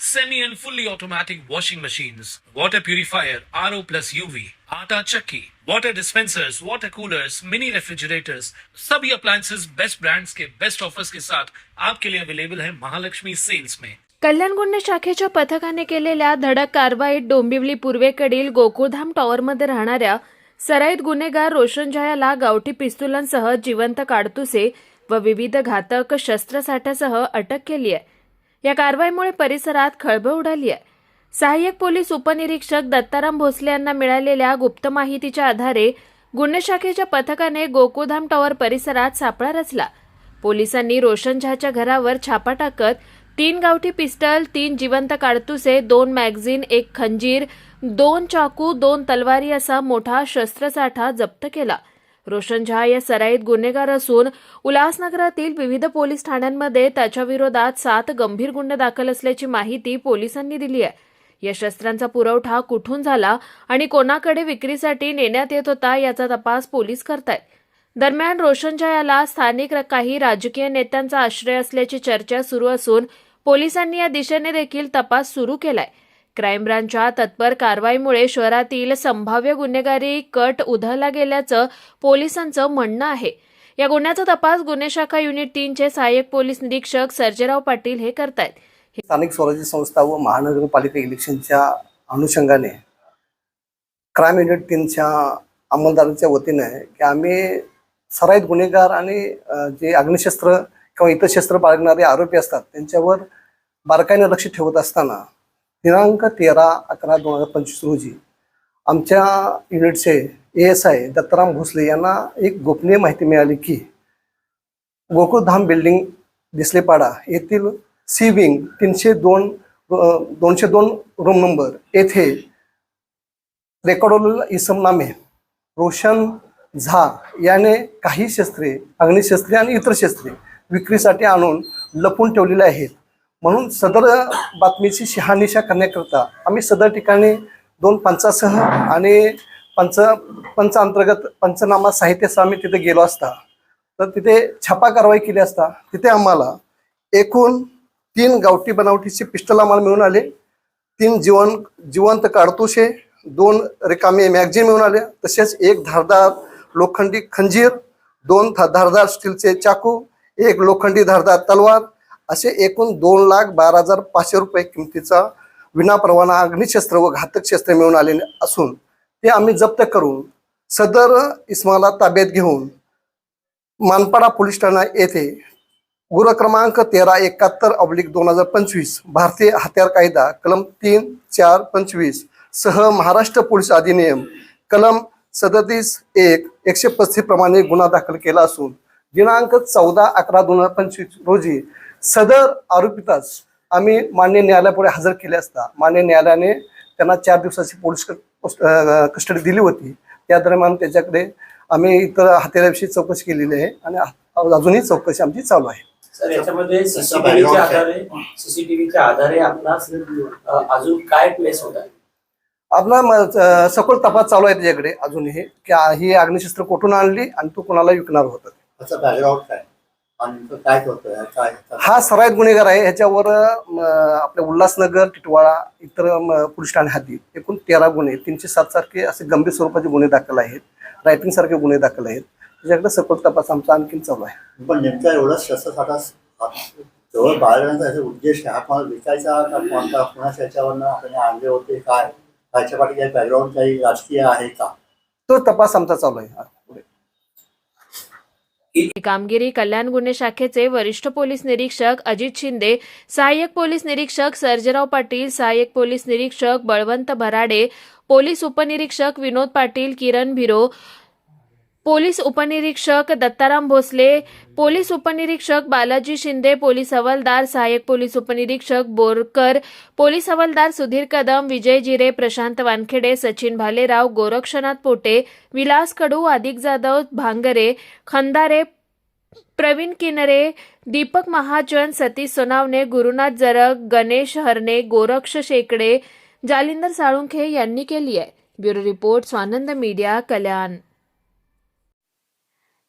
semi and fully automatic washing machines, water purifier, RO plus UV, आटा चक्की, water dispensers, water coolers, mini refrigerators, सभी appliances best brands के best offers के साथ आपके लिए अवेलेबल है महालक्ष्मी सेल्स में कल्याण गुन्हे शाखेच्या पथकाने केलेल्या धडक कारवाईत डोंबिवली पूर्वेकडील गोकुळधाम टॉवरमध्ये राहणाऱ्या सराईत गुन्हेगार रोशन गावठी पिस्तुलांसह जिवंत काडतुसे व विविध घातक शस्त्रसाठ्यासह अटक केली आहे. या कारवाईमुळे परिसरात खळबळ उडाली आहे. सहाय्यक पोलीस उपनिरीक्षक दत्ताराम भोसले यांना मिळालेल्या गुप्त माहितीच्या आधारे गुन्हे शाखेच्या पथकाने गोकुधाम टॉवर परिसरात सापळा रचला. पोलिसांनी रोशन झहाच्या घरावर छापा टाकत तीन गावठी पिस्टल तीन जिवंत काडतुसे दोन मॅगझिन एक खंजीर दोन चाकू दोन तलवारी असा मोठा शस्त्रसाठा जप्त केला. रोशन झा या सराईत गुन्हेगार असून उल्हासनगरातील विविध पोलीस ठाण्यांमध्ये त्याच्या विरोधात सात गंभीर गुन्हे दाखल असल्याची माहिती पोलिसांनी दिली आहे. या शस्त्रांचा पुरवठा कुठून झाला आणि कोणाकडे विक्रीसाठी नेण्यात येत होता याचा तपास पोलीस करतायत. दरम्यान रोशनच्या याला स्थानिक काही राजकीय नेत्यांचा आश्रय असल्याची चर्चा सुरू असून पोलिसांनी या दिशेने देखील तपास सुरू केलाय. क्राईम ब्रांचच्या तत्पर कारवाईमुळे शहरातील संभाव्य गुन्हेगारी कट उधळला गेल्याचं पोलिसांचं म्हणणं आहे. या गुन्ह्याचा तपास गुन्हे शाखा युनिट तीनचे सहाय्यक पोलीस निरीक्षक सर्जेराव पाटील हे करतायत. स्थानिक स्वराज्य संस्था व महानगरपालिका इलेक्शनच्या अनुषंगाने क्राईम युनिट तीनच्या अंमलदारांच्या वतीने की आम्ही सराईत गुन्हेगार आणि जे अग्निशस्त्र किंवा इतर शस्त्र बाळगणारे आरोपी असतात त्यांच्यावर बारकाईने लक्ष ठेवत असताना दिनांक तेरा अकरा दोन हजार पंचवीस रोजी आमच्या युनिटचे A S I Dattaram Bhosale यांना एक गोपनीय माहिती मिळाली की गोकुळधाम बिल्डिंग दिसलेपाडा येथील सी विंग तीनशे दोन दोनशे दोन रूम नंबर येथे रेकॉर्डोल इसम नामे रोशन झा याने काही शस्त्रे अग्निशस्त्रे आणि इतर शस्त्रे विक्रीसाठी आणून लपून ठेवलेले आहेत. म्हणून सदर बातमीची शहानिशा करण्याकरता आम्ही सदर ठिकाणी दोन पंचासह आणि पंच पंच अंतर्गत पंचनामा साहित्यासह आम्ही तिथे गेलो असता. तर तिथे छापा कारवाई केली असता. तिथे आम्हाला एकूण तीन गावठी बनावटीचे पिस्टल आम्हाला मिळून आले. तीन जीवन जिवंत काडतुसे दोन रिकामे मॅगझिन मिळून आले. तसेच एक धारदार लोखंडी खंजीर दोन धारदार स्टीलचे चाकू एक लोखंडी धारदार तलवार असे एकूण दोन लाख बारा हजार पाचशे रुपये किमतीचा विनापरवाना अग्निशस्त्र व घातक शस्त्र मिळून आलेले असून ते आम्ही जप्त करून सदर इस्माला ताब्यात घेऊन मानपाडा पोलीस ठाणा येथे गुर क्रमांक तेरा एकाहत्तर ऑब्लिक दोन हजार पंचवीस भारतीय हत्यार कायदा कलम तीन चार पंचवीस सह महाराष्ट्र पोलीस अधिनियम कलम सदतीस एक एकशे पस्तीस प्रमाणे गुन्हा दाखल केला असून दिनांक चौदा अकरा दोन हजार पंचवीस रोजी सदर आरोपितास आम्ही मान्य न्यायालयापुढे हजर केले असता मान्य न्यायालयाने त्यांना चार दिवसाची पोलीस कस्टडी दिली होती. त्या दरम्यान त्याच्याकडे आम्ही इतर हत्याराविषयी चौकशी केलेली आहे आणि अजूनही चौकशी आमची चालू आहे. सर याच्यामध्ये सीसीटीव्हीच्या आधारे सीसीटीव्हीच्या आधारे आपणास अ, अजून काय प्लेस होत आहे? आपला सखोल तपास चालू आहे त्याच्याकडे. अजूनही. की ही अग्निशस्त्र कुठून आणली आणि तो कोणाला विकणार होतं? त्याचं बॅकग्राऊंड काय होतं हा सराईत गुन्हेगार आहे. ह्याच्यावर आपल्या उल्हासनगर टिटवाळा इतर पोलीस ठाणे हद्दीत एकूण तेरा गुन्हे तीनशे सात सारखे असे गंभीर स्वरूपाचे गुन्हे दाखल आहेत. रायटिंग सारखे गुन्हे दाखल आहेत. त्याच्याकडे सखोल तपास आमचा आणखीन चालू आहे. पण नेमका एवढा शस्त्रसाठा जवळ बाळगण्याचा याचा उद्देश आहे. हा कोणाला विकायचा का? कोणता कोणाच्या याच्यावरनं आपण आणले होते? काय? ह्याच्या पाठी काही बॅकग्राऊंड काही राजकीय आहे का? तो तपास आमचा चालू आहे. ही कामगिरी कल्याण गुन्हे शाखेचे वरिष्ठ पोलीस निरीक्षक अजित शिंदे सहाय्यक पोलीस निरीक्षक सर्जेराव पाटील सहाय्यक पोलीस निरीक्षक बळवंत भराडे पोलीस उपनिरीक्षक विनोद पाटील किरण भिरो पोलीस उपनिरीक्षक दत्ताराम भोसले पोलीस उपनिरीक्षक बालाजी शिंदे पोलीस हवालदार सहाय्यक पोलीस उपनिरीक्षक बोरकर पोलीस हवालदार सुधीर कदम विजय जिरे प्रशांत वानखेडे सचिन भालेराव गोरक्षनाथ पोटे विलास कडू आदिक जाधव भांगरे खंदारे प्रवीण किनरे दीपक महाजन सतीश सोनावणे गुरुनाथ जरग गणेश हरणे गोरक्ष शेकडे जालिंदर साळुंखे यांनी केली आहे. Bureau report Swanand media Kalyan.